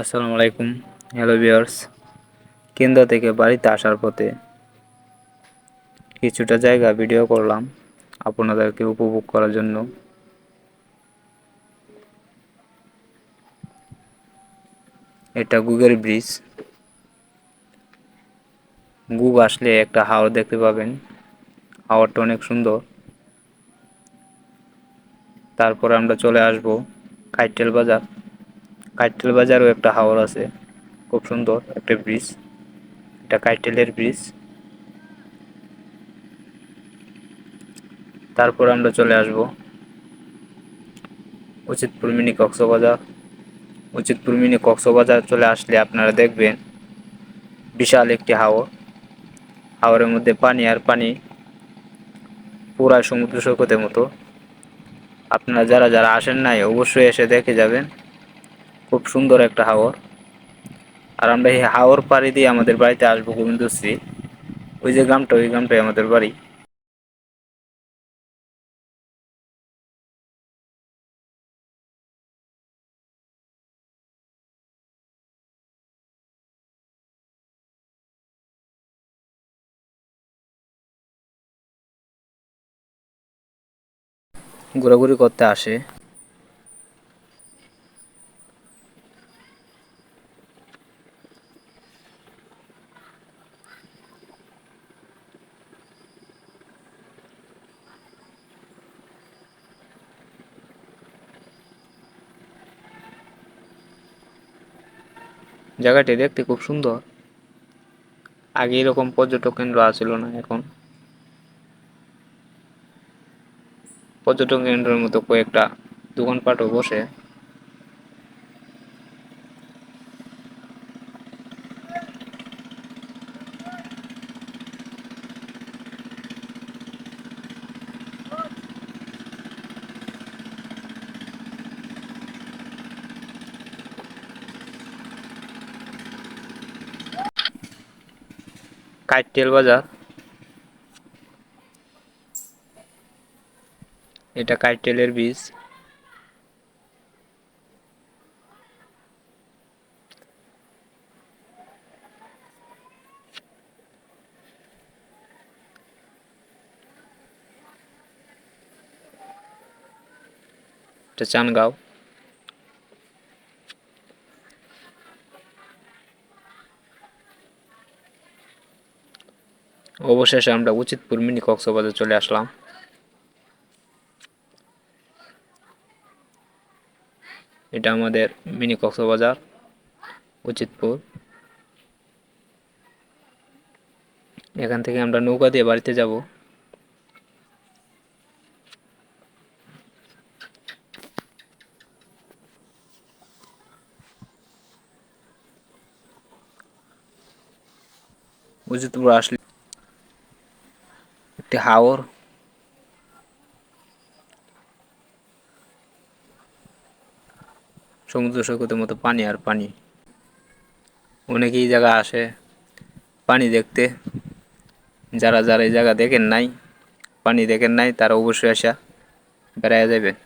আসসালামু আলাইকুম, hello viewers. কেন্দ্র থেকে বাড়িতে আসার পথে কিছুটা জায়গা ভিডিও করলাম আপনাদেরকে উপভোগ করার জন্য। এটা গুগল ব্রিজ। গুগ আসলে একটা হাওর দেখতে পাবেন। হাওরটা অনেক সুন্দর। তারপরে আমরা চলে আসব কাইটেল বাজার। কাইটেল বাজারও একটা হাওর আছে, খুব সুন্দর একটা ব্রিজ এটা কাইটেলের ব্রিজ তারপর আমরা চলে আসব উচিতপুর মিনি কক্সবাজার। উচিতপুর মিনি কক্সবাজার চলে আসলে আপনারা দেখবেন বিশাল একটি হাওর। হাওরের মধ্যে পানি আর পানি পুরা সমুদ্র সৈকতের মতো। আপনারা যারা যারা আসেন নাই, অবশ্যই এসে দেখে যাবেন। খুব সুন্দর একটা হাওর। আর আমরা এই হাওর পাড়ি দিয়ে আমাদের বাড়িতে আসব গোবিন্দশ্রী। ওই যে গ্রামটা, ওই গ্রামটাই আমাদের বাড়ি। ঘোরাঘুরি করতে আসে। জায়গাটি দেখতে খুব সুন্দর। আগে এরকম পর্যটক কেন্দ্র আছিল না, এখন। পর্যটক কেন্দ্রের মতো কয়েকটা দোকানপাটও বসে। কাইটেল বাজার এটা কাইটেলের বীজ এটা চানগাঁও অবশেষে আমরা উচিতপুর মিনি কক্সবাজার চলে আসলাম। এটা আমাদের মিনি কক্সবাজার, উচিতপুর। এখান থেকে আমরা নৌকা দিয়ে বাড়িতে যাব। উচিতপুর আসলে একটি হাওর। সমুদ্র সৈকতের মতো পানি আর পানি। অনেকেই জায়গা আসে পানি দেখতে। যারা যারা এই জায়গা দেখেন নাই, পানি দেখেন নাই, তারা অবশ্যই আসা বেড়াইয়া যাবেন